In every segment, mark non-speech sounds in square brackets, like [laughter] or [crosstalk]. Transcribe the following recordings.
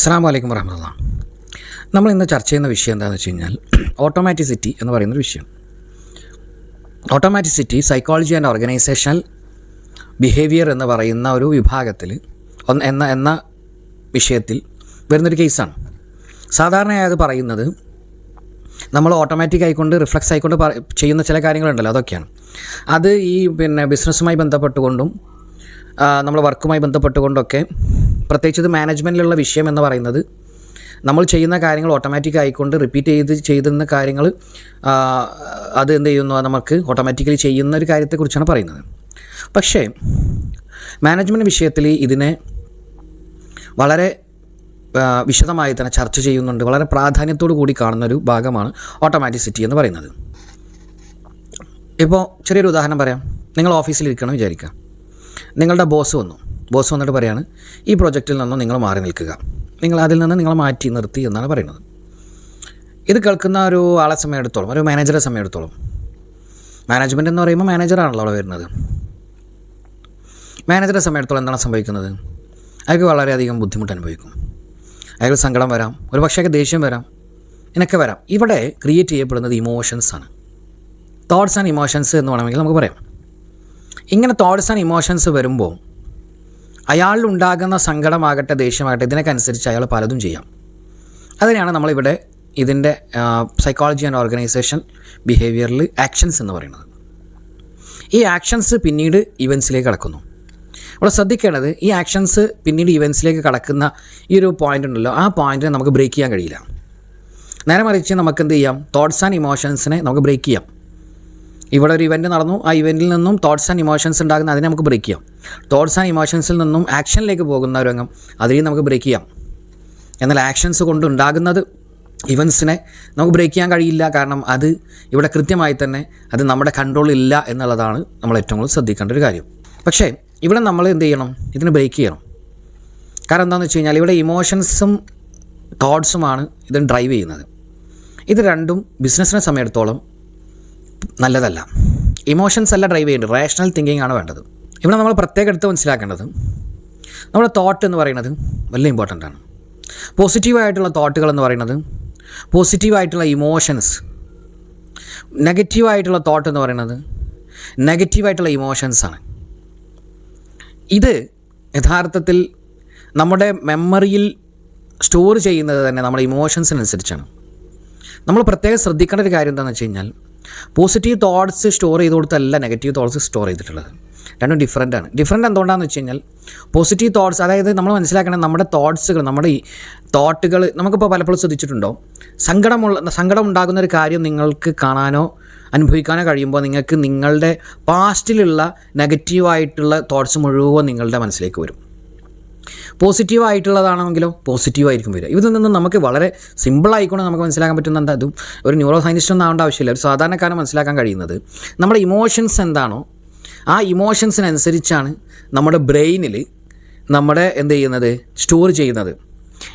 അസ്സാം വലൈക്കും വരഹമുല്ല നമ്മൾ ഇന്ന് ചർച്ച ചെയ്യുന്ന വിഷയം എന്താണെന്ന് വെച്ച് കഴിഞ്ഞാൽ [clears throat] ഓട്ടോമാറ്റിസിറ്റി എന്ന് പറയുന്ന ഒരു വിഷയം. Automaticity psychology and organisational behaviour എന്ന് പറയുന്ന ഒരു വിഭാഗത്തിൽ എന്ന എന്ന വിഷയത്തിൽ വരുന്നൊരു കേസാണ്. സാധാരണയായി അത് പറയുന്നത് നമ്മൾ ഓട്ടോമാറ്റിക് ആയിക്കൊണ്ട് റിഫ്ലക്സ് ആയിക്കൊണ്ട് ചെയ്യുന്ന ചില കാര്യങ്ങളുണ്ടല്ലോ അതൊക്കെയാണ്. അത് ഈ പിന്നെ ബിസിനസ്സുമായി ബന്ധപ്പെട്ടുകൊണ്ടും നമ്മൾ വർക്കുമായി ബന്ധപ്പെട്ടുകൊണ്ടൊക്കെ പ്രത്യേകിച്ച് ഇത് മാനേജ്മെന്റിലുള്ള വിഷയം എന്ന് പറയുന്നത് നമ്മൾ ചെയ്യുന്ന കാര്യങ്ങൾ ഓട്ടോമാറ്റിക് ആയിക്കൊണ്ട് റിപ്പീറ്റ് ചെയ്ത് ചെയ്യുന്ന കാര്യങ്ങൾ അത് എന്ത് ചെയ്യുന്നു? നമുക്ക് ഓട്ടോമാറ്റിക്കലി ചെയ്യുന്ന ഒരു കാര്യത്തെക്കുറിച്ചാണ് പറയുന്നത്. പക്ഷേ മാനേജ്മെന്റ് വിഷയത്തിൽ ഇതിനെ വളരെ വിശദമായി തന്നെ ചർച്ച ചെയ്യുന്നുണ്ട്. വളരെ പ്രാധാന്യത്തോടു കൂടി കാണുന്നൊരു ഭാഗമാണ് ഓട്ടോമാറ്റിസിറ്റി എന്ന് പറയുന്നത്. ഇപ്പോൾ ചെറിയൊരു ഉദാഹരണം പറയാം. നിങ്ങൾ ഓഫീസിൽ ഇരിക്കണം വിചാരിക്കുക. നിങ്ങളുടെ ബോസ് വന്നു. ബോസ് വന്നിട്ട് പറയാണ് ഈ പ്രൊജക്റ്റിൽ നിന്നും നിങ്ങൾ മാറി നിൽക്കുക. നിങ്ങൾ അതിൽ നിന്ന് നിങ്ങൾ മാറ്റി നിർത്തി എന്നാണ് പറയുന്നത്. ഇത് കേൾക്കുന്ന ഒരു ആളെ സമയമെടുത്തോളം ഒരു മാനേജറെ സമയമെടുത്തോളം. മാനേജ്മെന്റ് എന്ന് പറയുമ്പോൾ മാനേജറാണല്ലോ അവിടെ വരുന്നത്. മാനേജറെ സമയത്തോളം എന്താണ് സംഭവിക്കുന്നത്? അയാൾക്ക് വളരെയധികം ബുദ്ധിമുട്ട് അനുഭവിക്കും. അയാൾക്ക് സങ്കടം വരാം ഒരു പക്ഷേ ദേഷ്യം വരാം ഇതിനൊക്കെ വരാം. ഇവിടെ ക്രിയേറ്റ് ചെയ്യപ്പെടുന്നത് ഇമോഷൻസ് ആണ്. തോട്ട്സ് ആൻഡ് ഇമോഷൻസ് എന്ന് വേണമെങ്കിൽ നമുക്ക് പറയാം. ഇങ്ങനെ തോട്ട്സ് ആൻഡ് ഇമോഷൻസ് വരുമ്പോൾ അയാളിൽ ഉണ്ടാകുന്ന സങ്കടമാകട്ടെ ദേഷ്യമാകട്ടെ ഇതിനൊക്കെ അനുസരിച്ച് അയാൾ പലതും ചെയ്യാം. അതിനെയാണ് നമ്മളിവിടെ ഇതിന്റെ സൈക്കോളജി ആൻഡ് ഓർഗനൈസേഷൻ ബിഹേവിയറിൽ ആക്ഷൻസ് എന്ന് പറയുന്നത്. ഈ ആക്ഷൻസ് പിന്നീട് ഇവൻസിലേക്ക് കടക്കുന്നു. ഇവിടെ ശ്രദ്ധിക്കേണ്ടത് ഈ ആക്ഷൻസ് പിന്നീട് ഇവൻസിലേക്ക് കടക്കുന്ന ഈ ഒരു പോയിന്റ് ഉണ്ടല്ലോ ആ പോയിന്റിനെ നമുക്ക് ബ്രേക്ക് ചെയ്യാൻ കഴിയില്ല. നേരെ മറിച്ച് നമുക്ക് എന്ത് ചെയ്യാം? തോട്ട്സ് ആൻഡ് ഇമോഷൻസിനെ നമുക്ക് ബ്രേക്ക് ചെയ്യാം. ഇവിടെ ഒരു ഇവന്റ് നടന്നു. ആ ഇവന്റിൽ നിന്നും തോട്ട്സ് ആൻഡ് ഇമോഷൻസ് ഉണ്ടാകുന്ന അതിനെ നമുക്ക് ബ്രേക്ക് ചെയ്യാം. തോട്ട്സ് ആൻഡ് ഇമോഷൻസിൽ നിന്നും ആക്ഷനിലേക്ക് പോകുന്ന രംഗം അതിനെയും നമുക്ക് ബ്രേക്ക് ചെയ്യാം. എന്നാൽ ആക്ഷൻസ് കൊണ്ടുണ്ടാകുന്നത് ഇവൻസിനെ നമുക്ക് ബ്രേക്ക് ചെയ്യാൻ കഴിയില്ല. കാരണം അത് ഇവിടെ കൃത്യമായി തന്നെ അത് നമ്മുടെ കൺട്രോൾ ഇല്ല എന്നുള്ളതാണ് നമ്മൾ ഏറ്റവും കൂടുതൽ ശ്രദ്ധിക്കേണ്ട ഒരു കാര്യം. പക്ഷേ ഇവിടെ നമ്മൾ എന്ത് ചെയ്യണം? ഇതിന് ബ്രേക്ക് ചെയ്യണം. കാരണം എന്താണെന്ന് വെച്ച് കഴിഞ്ഞാൽ ഇവിടെ ഇമോഷൻസും തോട്ട്സുമാണ് ഇതിന് ഡ്രൈവ് ചെയ്യുന്നത്. ഇത് രണ്ടും ബിസിനസ്സിനെ സമയത്തോളം നല്ലതല്ല. ഇമോഷൻസ് അല്ല ഡ്രൈവ് ചെയ്യേണ്ടത് റേഷണൽ തിങ്കിങ് ആണ് വേണ്ടത്. ഇവിടെ നമ്മൾ പ്രത്യേകം എടുത്ത് മനസ്സിലാക്കേണ്ടത് നമ്മുടെ തോട്ട് എന്ന് പറയുന്നത് വലിയ ഇമ്പോർട്ടന്റ് ആണ്. പോസിറ്റീവായിട്ടുള്ള തോട്ടുകൾ എന്ന് പറയുന്നത് പോസിറ്റീവായിട്ടുള്ള ഇമോഷൻസ് നെഗറ്റീവായിട്ടുള്ള തോട്ട് എന്ന് പറയുന്നത് നെഗറ്റീവായിട്ടുള്ള ഇമോഷൻസാണ് ഇത് യഥാർത്ഥത്തിൽ നമ്മുടെ മെമ്മറിയിൽ സ്റ്റോർ ചെയ്യുന്നത് തന്നെ നമ്മുടെ ഇമോഷൻസിനനുസരിച്ചാണ് നമ്മൾ പ്രത്യേകം ശ്രദ്ധിക്കേണ്ട ഒരു കാര്യം എന്താണെന്ന് വെച്ച് കഴിഞ്ഞാൽ പോസിറ്റീവ് തോട്ട്സ് സ്റ്റോർ ചെയ്ത് കൊടുത്തല്ല നെഗറ്റീവ് തോട്ട്സ് സ്റ്റോർ ചെയ്തിട്ടുള്ളത്. രണ്ടും ഡിഫറന്റ് ആണ്. ഡിഫറന്റ് എന്തുകൊണ്ടാണെന്ന് വെച്ച് കഴിഞ്ഞാൽ പോസിറ്റീവ് തോട്ട്സ് അതായത് നമ്മൾ മനസ്സിലാക്കണം നമ്മുടെ തോട്ട്സുകൾ നമ്മുടെ ഈ തോട്ടുകൾ നമുക്കിപ്പോൾ പലപ്പോഴും ശ്രദ്ധിച്ചിട്ടുണ്ടോ? സങ്കടമുള്ള സങ്കടം ഉണ്ടാകുന്ന ഒരു കാര്യം നിങ്ങൾക്ക് കാണാനോ അനുഭവിക്കാനോ കഴിയുമ്പോൾ നിങ്ങൾക്ക് നിങ്ങളുടെ പാസ്റ്റിലുള്ള നെഗറ്റീവായിട്ടുള്ള തോട്ട്സ് മുഴുവൻ നിങ്ങളുടെ മനസ്സിലേക്ക് വരും. പോസിറ്റീവ് ആയിട്ടുള്ളതാണെങ്കിലോ പോസിറ്റീവ് ആയിരിക്കും വരിക. ഇതിൽ നിന്ന് നമുക്ക് വളരെ സിമ്പിൾ ആയിക്കൊണ്ട് നമുക്ക് മനസ്സിലാക്കാൻ പറ്റുന്ന എന്താ അതും ഒരു ന്യൂറോ സയന്റിസ്റ്റ് ഒന്നും ആവേണ്ട ആവശ്യമില്ല. ഒരു സാധാരണക്കാരൻ മനസ്സിലാക്കാൻ കഴിയുന്നത് നമ്മുടെ ഇമോഷൻസ് എന്താണോ ആ ഇമോഷൻസിനനുസരിച്ചാണ് നമ്മുടെ ബ്രെയിനിൽ നമ്മുടെ എന്ത് ചെയ്യുന്നത് സ്റ്റോർ ചെയ്യുന്നത്.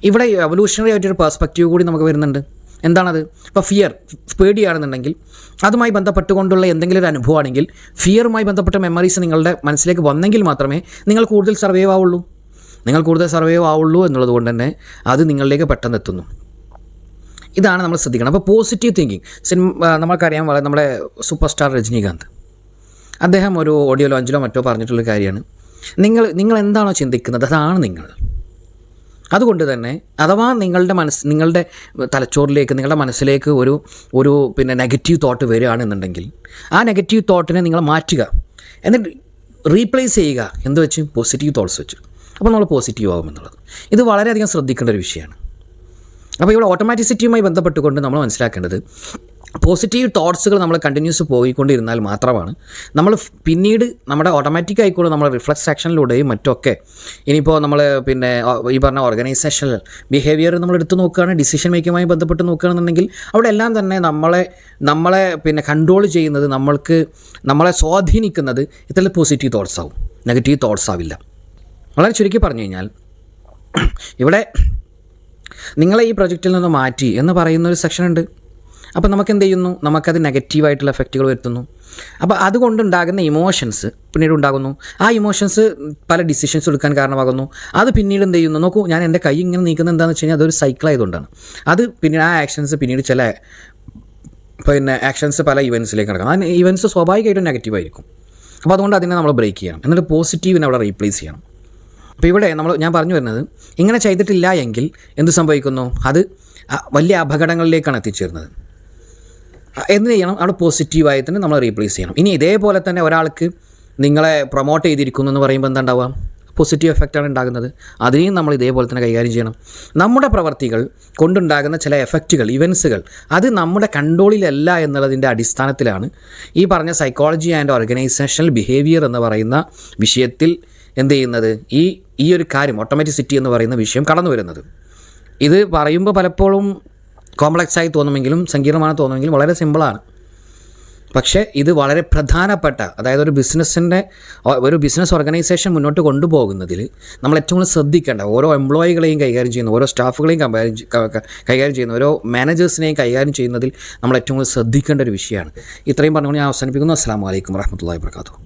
ഇവിടെ എവല്യൂഷണറി ആയിട്ടൊരു പെർസ്പെക്റ്റീവ് കൂടി നമുക്ക് വരുന്നുണ്ട്. എന്താണത്? ഇപ്പോൾ ഫിയർ പേടിയാണെന്നുണ്ടെങ്കിൽ അതുമായി ബന്ധപ്പെട്ടുകൊണ്ടുള്ള എന്തെങ്കിലും ഒരു അനുഭവമാണെങ്കിൽ ഫിയറുമായി ബന്ധപ്പെട്ട മെമ്മറീസ് നിങ്ങളുടെ മനസ്സിലേക്ക് വന്നെങ്കിൽ മാത്രമേ നിങ്ങൾ കൂടുതൽ സർവൈവ് ആവുള്ളൂ. നിങ്ങൾ കൂടുതൽ സർവൈവ് ആവുള്ളൂ എന്നുള്ളത് കൊണ്ട് തന്നെ അത് നിങ്ങളിലേക്ക് പെട്ടെന്ന് എത്തുന്നു. ഇതാണ് നമ്മൾ ശ്രദ്ധിക്കണം. അപ്പോൾ പോസിറ്റീവ് തിങ്കിങ് സിനിമ നമുക്കറിയാം വളരെ നമ്മുടെ സൂപ്പർ സ്റ്റാർ രജനീകാന്ത്. അദ്ദേഹം ഒരു ഓഡിയോ ലോഞ്ചിലോ മറ്റോ പറഞ്ഞിട്ടുള്ള കാര്യമാണ്. നിങ്ങൾ നിങ്ങൾ എന്താണോ ചിന്തിക്കുന്നത് അതാണ് നിങ്ങൾ. അതുകൊണ്ട് തന്നെ അഥവാ നിങ്ങളുടെ മനസ്സ് നിങ്ങളുടെ തലച്ചോറിലേക്ക് നിങ്ങളുടെ മനസ്സിലേക്ക് ഒരു ഒരു പിന്നെ നെഗറ്റീവ് തോട്ട് വരികയാണെന്നുണ്ടെങ്കിൽ ആ നെഗറ്റീവ് തോട്ടിനെ നിങ്ങൾ മാറ്റുക. എന്നിട്ട് റീപ്ലേസ് ചെയ്യുക. എന്ത് വെച്ച്? പോസിറ്റീവ് തോട്ട്സ് വെച്ച്. അപ്പോൾ നമ്മൾ പോസിറ്റീവ് ആകും എന്നുള്ളത് ഇത് വളരെയധികം ശ്രദ്ധിക്കേണ്ട ഒരു വിഷയമാണ്. അപ്പോൾ ഇവിടെ ഓട്ടോമാറ്റിസിറ്റിയുമായി ബന്ധപ്പെട്ടുകൊണ്ട് നമ്മൾ മനസ്സിലാക്കേണ്ടത് പോസിറ്റീവ് തോട്ട്സുകൾ നമ്മൾ കണ്ടിന്യൂസ് പോയിക്കൊണ്ടിരുന്നാൽ മാത്രമാണ് നമ്മൾ പിന്നീട് നമ്മുടെ ഓട്ടോമാറ്റിക് ആയിക്കോളും നമ്മൾ റിഫ്ലക്സ് ആക്ഷനിലൂടെയും മറ്റൊക്കെ ഇനിയിപ്പോൾ നമ്മൾ പിന്നെ ഈ പറഞ്ഞ ഓർഗനൈസേഷണൽ ബിഹേവിയർ നമ്മൾ എടുത്തു നോക്കുകയാണ് ഡിസിഷൻ മേക്കിങ്ങുമായി ബന്ധപ്പെട്ട് നോക്കുകയാണെന്നുണ്ടെങ്കിൽ അവിടെ എല്ലാം തന്നെ നമ്മളെ നമ്മളെ പിന്നെ കൺട്രോൾ ചെയ്യുന്നത് നമ്മൾക്ക് നമ്മളെ സ്വാധീനിക്കുന്നത് ഇത്തരം പോസിറ്റീവ് തോട്ട്സ് ആവും. നെഗറ്റീവ് തോട്ട്സ് ആവില്ല. വളരെ ചുരുക്കി പറഞ്ഞു കഴിഞ്ഞാൽ ഇവിടെ നിങ്ങളെ ഈ പ്രൊജക്റ്റിൽ നിന്ന് മാറ്റി എന്ന് പറയുന്ന ഒരു സെക്ഷൻ ഉണ്ട്. അപ്പോൾ നമുക്ക് എന്ത് ചെയ്യുന്നു? നമുക്കത് നെഗറ്റീവായിട്ടുള്ള എഫക്റ്റുകൾ വരുത്തുന്നു. അപ്പോൾ അതുകൊണ്ടുണ്ടാകുന്ന ഇമോഷൻസ് പിന്നീട് ഉണ്ടാകുന്നു. ആ ഇമോഷൻസ് പല ഡിസിഷൻസ് എടുക്കാൻ കാരണമാകുന്നു. അത് പിന്നീട് എന്ത് ചെയ്യുന്നു? നോക്കൂ ഞാൻ എന്റെ കൈ ഇങ്ങനെ നീക്കുന്നത് എന്താണെന്ന് വെച്ച് കഴിഞ്ഞാൽ അതൊരു സൈക്കിൾ ആയതുകൊണ്ടാണ്. അത് പിന്നീട് ആ ആക്ഷൻസ് പിന്നീട് ചില പിന്നെ ആക്ഷൻസ് പല ഇവൻസിലേക്ക് നടക്കണം ആ ഇവൻസ് സ്വാഭാവികമായിട്ടും നെഗറ്റീവായിരിക്കും അപ്പോൾ അതുകൊണ്ട് അതിനെ നമ്മൾ ബ്രേക്ക് ചെയ്യണം. എന്നിട്ട് പോസിറ്റീവിനെ അവിടെ റീപ്ലേസ് ചെയ്യണം. അപ്പോൾ ഇവിടെ നമ്മൾ ഞാൻ പറഞ്ഞു വരുന്നത് ഇങ്ങനെ ചെയ്തിട്ടില്ല എങ്കിൽ എന്ത് സംഭവിക്കുന്നു? അത് വലിയ അപകടങ്ങളിലേക്കാണ് എത്തിച്ചേരുന്നത് എന്ത് ചെയ്യണം? അവിടെ പോസിറ്റീവായി തന്നെ നമ്മൾ റീപ്ലേസ് ചെയ്യണം. ഇനി ഇതേപോലെ തന്നെ ഒരാൾക്ക് നിങ്ങളെ പ്രൊമോട്ട് ചെയ്തിരിക്കുന്നു എന്ന് പറയുമ്പോൾ എന്താ പോസിറ്റീവ് എഫക്റ്റാണ് ഉണ്ടാകുന്നത്. അതിനെയും നമ്മൾ ഇതേപോലെ തന്നെ കൈകാര്യം ചെയ്യണം. നമ്മുടെ പ്രവർത്തികൾ കൊണ്ടുണ്ടാകുന്ന ചില എഫക്റ്റുകൾ ഇവൻസുകൾ അത് നമ്മുടെ കൺട്രോളിലല്ല എന്നുള്ളതിന്റെ അടിസ്ഥാനത്തിലാണ് ഈ പറഞ്ഞ സൈക്കോളജി ആൻഡ് ഓർഗനൈസേഷണൽ ബിഹേവിയർ എന്ന് പറയുന്ന വിഷയത്തിൽ എന്ത് ചെയ്യുന്നത്? ഈ ഈ ഒരു കാര്യം ഓട്ടോമാറ്റിസിറ്റി എന്ന് പറയുന്ന വിഷയം കടന്നു വരുന്നത്. ഇത് പറയുമ്പോൾ പലപ്പോഴും കോംപ്ലക്സ് ആയി തോന്നുമെങ്കിലും സങ്കീർണമാണ് തോന്നുമെങ്കിലും വളരെ സിമ്പിളാണ് പക്ഷേ ഇത് വളരെ പ്രധാനപ്പെട്ട അതായത് ഒരു ബിസിനസ്സിന്റെ ഒരു ബിസിനസ് ഓർഗനൈസേഷൻ മുന്നോട്ട് കൊണ്ടുപോകുന്നതിൽ നമ്മൾ ഏറ്റവും കൂടുതൽ ശ്രദ്ധിക്കേണ്ട ഓരോ എംപ്ലോയികളെയും കൈകാര്യം ചെയ്യുന്ന ഓരോ സ്റ്റാഫുകളെയും കൈകാര്യം ചെയ്യുന്ന ഓരോ മാനേജേഴ്സിനെയും കൈകാര്യം ചെയ്യുന്നതിൽ നമ്മൾ ഏറ്റവും കൂടുതൽ ശ്രദ്ധിക്കേണ്ട ഒരു വിഷയമാണ്. ഇത്രയും പറഞ്ഞുകൊണ്ട് ഞാൻ അവസാനിപ്പിക്കുന്നു. അസ്സാം വലൈക്കും വർഹമത്തല്ലാ വാബർക്കാത്തു